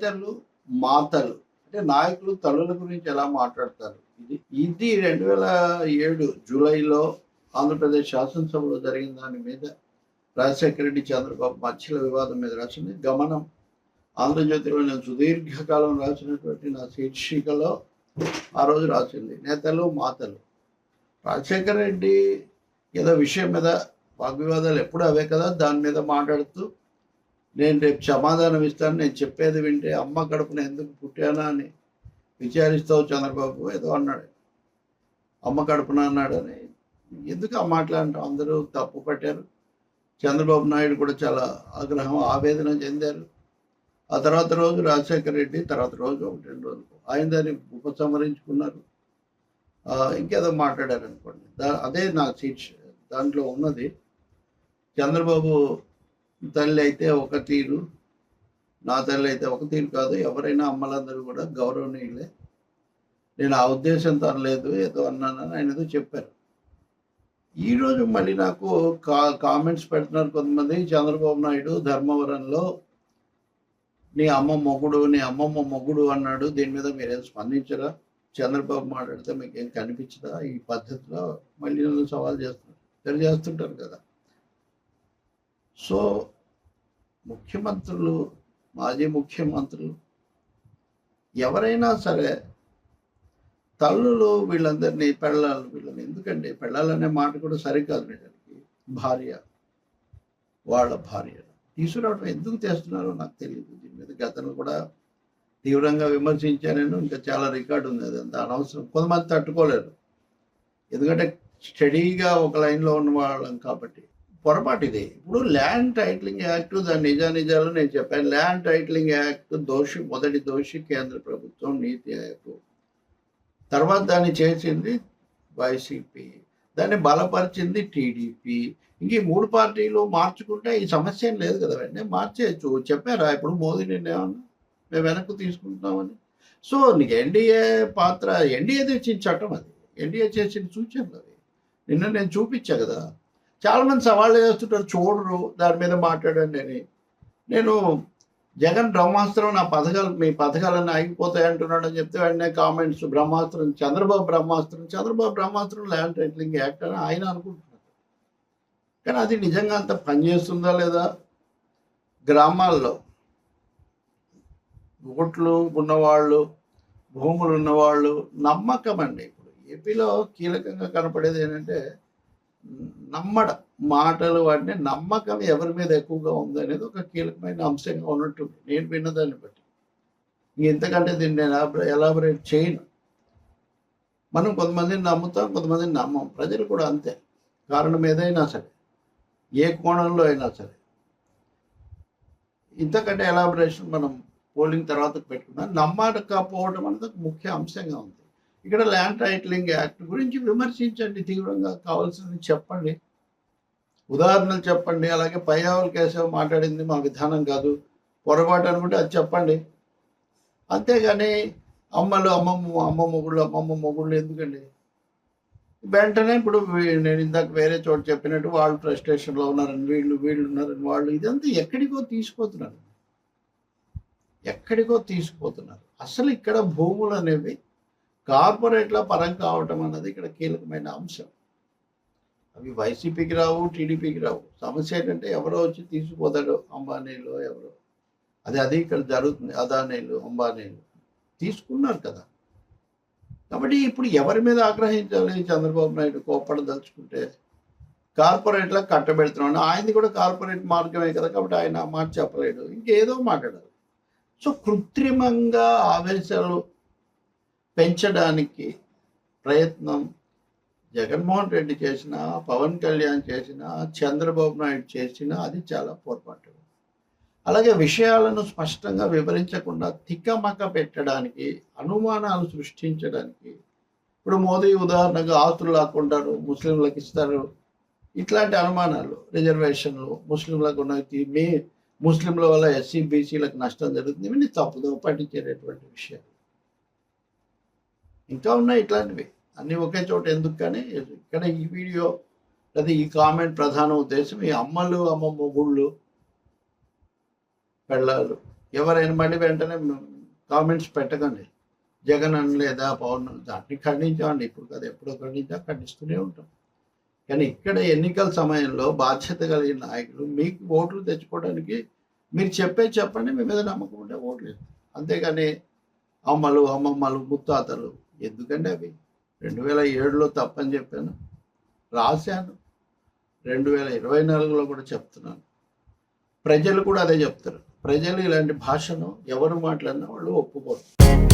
నేతలు మాతలు అంటే నాయకులు తల్లుల గురించి ఎలా మాట్లాడతారు? ఇది ఇది రెండు వేల ఏడు జూలైలో ఆంధ్రప్రదేశ్ శాసనసభలో జరిగిన దాని మీద రాజశేఖర రెడ్డి చంద్రబాబు మధ్యల వివాదం మీద రాసింది. గమనం ఆంధ్రజ్యోతిలో నేను సుదీర్ఘకాలం రాసినటువంటి నా శీర్షికలో ఆ రోజు రాసింది. నేతలు మాతలు. రాజశేఖర రెడ్డి ఏదో విషయం మీద వాగ్వివాదాలు ఎప్పుడు అవే కదా? దాని మీద మాట్లాడుతూ నేను రేపు సమాధానం ఇస్తాను నేను చెప్పేది వింటే అమ్మ కడుపున ఎందుకు పుట్టానా అని విచారిస్తావు చంద్రబాబు ఏదో అన్నాడు. అమ్మ కడుపున అన్నాడని ఎందుకు ఆ మాట్లాడటం అందరూ తప్పు పట్టారు. చంద్రబాబు నాయుడు కూడా చాలా ఆగ్రహం ఆవేదన చెందారు. ఆ తర్వాత రోజు రాజశేఖర రెడ్డి తర్వాత రోజు ఒకటి రెండు రోజులు ఆయన దాన్ని ఉపసంహరించుకున్నారు. ఇంకేదో మాట్లాడారు అనుకోండి దా అదే నా సీట్ దాంట్లో ఉన్నది. చంద్రబాబు తల్లి అయితే ఒక తీరు నా తల్లి అయితే ఒక తీరు కాదు ఎవరైనా అమ్మలందరూ కూడా గౌరవనీయులే. నేను ఆ ఉద్దేశంతో అనలేదు ఏదో అన్నానని ఆయన ఏదో చెప్పారు. ఈరోజు మళ్ళీ నాకు కా కామెంట్స్ పెడుతున్నారు కొంతమంది చంద్రబాబు నాయుడు ధర్మవరంలో నీ అమ్మ మొగుడు నీ అమ్మమ్మ మొగుడు అన్నాడు. దీని మీద మీరేం స్పందించరా? చంద్రబాబు మాట్లాడితే మీకు ఏం కనిపించదా? ఈ పద్ధతిలో మళ్ళీ నన్ను సవాల్ చేస్తున్నారు. తెలియజేస్తుంటారు కదా. సో ముఖ్యమంత్రులు మాజీ ముఖ్యమంత్రులు ఎవరైనా సరే తల్లులు వీళ్ళందరినీ పెళ్ళాలి వీళ్ళని ఎందుకంటే పెళ్ళాలనే మాట కూడా సరికాదు నిజానికి భార్య వాళ్ళ భార్య. తీసుకురావడం ఎందుకు చేస్తున్నారో నాకు తెలియదు. దీని మీద గతంలో కూడా తీవ్రంగా విమర్శించాను ఇంకా చాలా రికార్డు ఉంది. అది అంత అనవసరం. కొంతమంది తట్టుకోలేరు. ఎందుకంటే స్టడీగా ఒక లైన్లో ఉన్న వాళ్ళం కాబట్టి. పొరపాటు ఇది. ఇప్పుడు ల్యాండ్ టైటిలింగ్ యాక్ట్ దాని నిజానిజాలు నేను చెప్పాను. ల్యాండ్ టైటిలింగ్ యాక్ట్ దోషి మొదటి దోషి కేంద్ర ప్రభుత్వం నీతి ఆయోగ్. తర్వాత దాన్ని చేసింది వైసీపీ. దాన్ని బలపరిచింది టీడీపీ. ఇంక ఈ మూడు పార్టీలు మార్చుకుంటే ఈ సమస్య ఏం లేదు కదా వెంటనే మార్చేయచ్చు. చెప్పారా? ఇప్పుడు మోదీ నిన్నేమన్నా మేము వెనక్కి తీసుకుంటున్నామని. సో నీకు ఎన్డీఏ పాత్ర ఎన్డీఏ తెచ్చిన చట్టం అది. ఎన్డీఏ చేసిన సూచనలు అవి. నిన్న నేను చూపించా కదా. చాలామంది సవాళ్ళు చేస్తుంటారు చూడరు దాని మీద మాట్లాడండి అని. నేను జగన్ బ్రహ్మాస్త్రం నా పథకాలు మీ పథకాలన్నీ ఆగిపోతాయి అంటున్నాడు అని చెప్తే వెంటనే కామెంట్స్ బ్రహ్మాస్త్రం చంద్రబాబు బ్రహ్మాస్త్రం చంద్రబాబు బ్రహ్మాస్త్రం ల్యాండ్ టైటిలింగ్ యాక్ట్ అని ఆయన అనుకుంటున్నారు. కానీ అది నిజంగా అంత పనిచేస్తుందా లేదా? గ్రామాల్లో ఓట్లు ఉన్నవాళ్ళు భూములు ఉన్నవాళ్ళు నమ్మకం అండి. ఇప్పుడు ఏపీలో కీలకంగా కనపడేది ఏంటంటే నమ్మడం మాటలు వాటిని నమ్మకం ఎవరి మీద ఎక్కువగా ఉంది అనేది ఒక కీలకమైన అంశంగా ఉన్నట్టుంది. నేను విన్నదాన్ని బట్టి. ఎంతకంటే దీన్ని నేను ఎలాబరేట్ చేయను. మనం కొంతమందిని నమ్ముతాం కొంతమందిని నమ్మం. ప్రజలు కూడా అంతే. కారణం ఏదైనా సరే ఏ కోణంలో అయినా సరే. ఇంతకంటే ఎలాబరేషన్ మనం పోలింగ్ తర్వాత పెట్టుకున్నాం నమ్మకపోవడం అనేది ఒక ముఖ్య అంశంగా ఉంది. ఇక్కడ ల్యాండ్ టైటిలింగ్ యాక్ట్ గురించి విమర్శించండి తీవ్రంగా కావాల్సింది చెప్పండి. ఉదాహరణలు చెప్పండి అలాగే పయ్యావుల కేశవ్ మాట్లాడింది మా విధానం కాదు పొరపాటు అనుకుంటే అది చెప్పండి. అంతేగాని అమ్మలు అమ్మమ్మ అమ్మ మొగుళ్ళు అమ్మమ్మ మొగుళ్ళు ఎందుకండి? వెంటనే ఇప్పుడు నేను ఇందాక వేరే చోట చెప్పినట్టు వాళ్ళు ఫ్రస్ట్రేషన్లో ఉన్నారని వీళ్ళు వీళ్ళు ఉన్నారని వాళ్ళు ఇదంతా ఎక్కడికో తీసుకుపోతున్నారు. ఎక్కడికో తీసుకుపోతున్నారు. అసలు ఇక్కడ భూములు అనేవి కార్పొరేట్ల పరం కావటం అన్నది ఇక్కడ కీలకమైన అంశం. అవి వైసీపీకి రావు టీడీపీకి రావు. సమస్య ఏంటంటే ఎవరో వచ్చి తీసుకుపోతాడు అంబానీలు ఎవరో. అది అది ఇక్కడ జరుగుతుంది. అదానీలు అంబానీలు తీసుకున్నారు కదా. కాబట్టి ఇప్పుడు ఎవరి మీద ఆగ్రహించాలి చంద్రబాబు నాయుడు కోప్పడదలుచుకుంటే కార్పొరేట్లకు కట్టబెడుతున్నాడు. ఆయనది కూడా కార్పొరేట్ మార్గమే కదా కాబట్టి ఆయన మాట చెప్పలేడు. ఇంకేదో మాట్లాడారు సో కృత్రిమంగా ఆవేశాలు పెంచడానికి ప్రయత్నం జగన్మోహన్ రెడ్డి చేసిన పవన్ కళ్యాణ్ చేసిన చంద్రబాబు నాయుడు చేసిన అది చాలా పొరపాటు. అలాగే విషయాలను స్పష్టంగా వివరించకుండా తిక్కమక్క పెట్టడానికి అనుమానాలు సృష్టించడానికి ఇప్పుడు మోదీ ఉదాహరణగా ఆస్తులు లాక్కుంటారు ముస్లింలకు ఇస్తారు ఇట్లాంటి అనుమానాలు రిజర్వేషన్లు ముస్లింలకు ఉన్నది మీ ముస్లింల వల్ల ఎస్సీ బీసీలకు నష్టం జరుగుతుంది ఇవన్నీ తప్పుదో పట్టించేటటువంటి విషయాలు. ఇంకా ఉన్నాయి ఇట్లాంటివి. అన్నీ ఒకే చోట ఎందుకు కానీ ఇక్కడ ఈ వీడియో లేదా ఈ కామెంట్ ప్రధాన ఉద్దేశం ఈ అమ్మలు అమ్మమ్మ గుళ్ళు పెళ్ళాలు. ఎవరైనా మళ్ళీ వెంటనే కామెంట్స్ పెట్టకండి. జగన్ అనలేదా పవన్ దాన్ని ఖండించామండి ఇప్పుడు కదా ఎప్పుడో ఖండించా ఖండిస్తూనే ఉంటాం. కానీ ఇక్కడ ఎన్నికల సమయంలో బాధ్యత కలిగిన నాయకులు మీకు ఓట్లు తెచ్చుకోవడానికి మీరు చెప్పే చెప్పండి మీ మీద నమ్మకం ఉంటే ఓట్లు అంతేగాని అమ్మలు అమ్మమ్మలు ముత్తాతలు ఎందుకండి అవి రెండు వేల ఏడులో తప్పని చెప్పాను. రాశాను. రెండు వేల ఇరవై నాలుగులో కూడా చెప్తున్నాను. ప్రజలు కూడా అదే చెప్తారు. ప్రజలు ఇలాంటి భాషను ఎవరు మాట్లాడినా వాళ్ళు ఒప్పుకోరు.